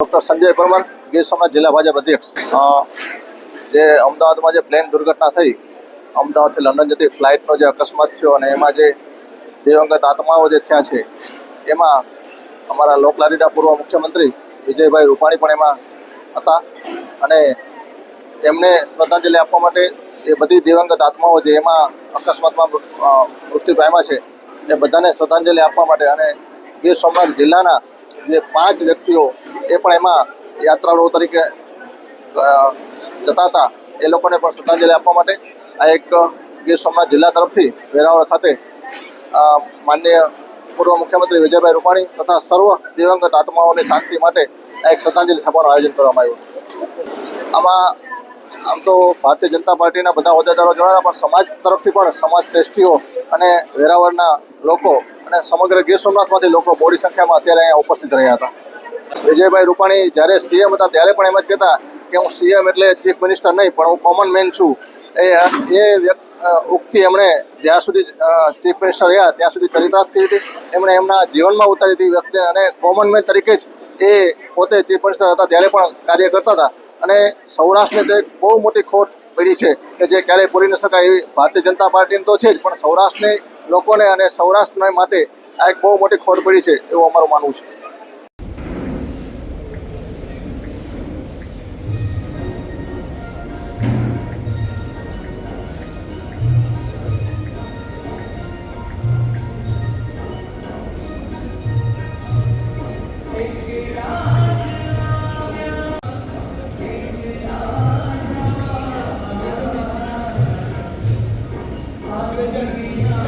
Doctor Sanjay Parmar, Gir Somnath જિલ્લા ભાજપ અધ્યક્ષ. જે અમદાવાદમાં જે પ્લેન દુર્ઘટના થઈ, અમદાવાદથી લંડન જતી ફ્લાઇટનો જે અકસ્માત થયો અને એમાં જે દિવંગત આત્માઓ જે થયા છે, એમાં અમારા લોકલાડીના પૂર્વ મુખ્યમંત્રી વિજયભાઈ રૂપાણી પણ એમાં હતા અને એમને શ્રદ્ધાંજલિ આપવા માટે એ બધી દિવંગત આત્માઓ જે એમાં અકસ્માતમાં મૃત્યુ પામ્યા છે, એ બધાને શ્રદ્ધાંજલિ આપવા માટે અને ગીર સોમનાથ જિલ્લાના જે પાંચ વ્યક્તિઓ એ પણ એમાં યાત્રાળુઓ તરીકે જતા હતા. એ લોકોને પણ શ્રદ્ધાંજલિ આપવા માટે આ એક ગીર સોમનાથ જિલ્લા તરફથી વેરાવળ ખાતે માન્ય પૂર્વ મુખ્યમંત્રી વિજયભાઈ રૂપાણી તથા સર્વ દિવંગત આત્માઓની શાંતિ માટે આ એક શ્રદ્ધાંજલિ સભાનું આયોજન કરવામાં આવ્યું. આમાં આમ તો ભારતીય જનતા પાર્ટીના બધા હોદ્દેદારો જણાવ્યા, પણ સમાજ તરફથી પણ સમાજ શ્રેષ્ઠીઓ અને વેરાવળના લોકો અને સમગ્ર ગીર સોમનાથમાંથી લોકો મોટી સંખ્યામાં અત્યારે અહીંયા ઉપસ્થિત રહ્યા હતા. વિજયભાઈ રૂપાણી જ્યારે સીએમ હતા ત્યારે પણ એમ જ કહેતા કે હું સીએમ એટલે ચીફ મિનિસ્ટર નહીં, પણ હું કોમન મેન છું. એ એ ઉક્તિ એમણે જ્યાં સુધી ચીફ મિનિસ્ટર રહ્યા ત્યાં સુધી ચરિતાર્થ કરી હતી. એમણે એમના જીવનમાં ઉતારી હતી વ્યક્તિ અને કોમન મેન તરીકે જ એ પોતે ચીફ મિનિસ્ટર હતા ત્યારે પણ કાર્ય કરતા હતા. અને સૌરાષ્ટ્રને તો એક બહુ મોટી ખોટ પડી છે કે જે ક્યારેય પૂરી ન શકાય એવી ભારતીય જનતા પાર્ટીને તો છે જ, પણ સૌરાષ્ટ્રની લોકોને અને સૌરાષ્ટ્ર માટે આ એક બહુ મોટી ખોટ પડી છે એવું અમારું માનવું છે Yeah.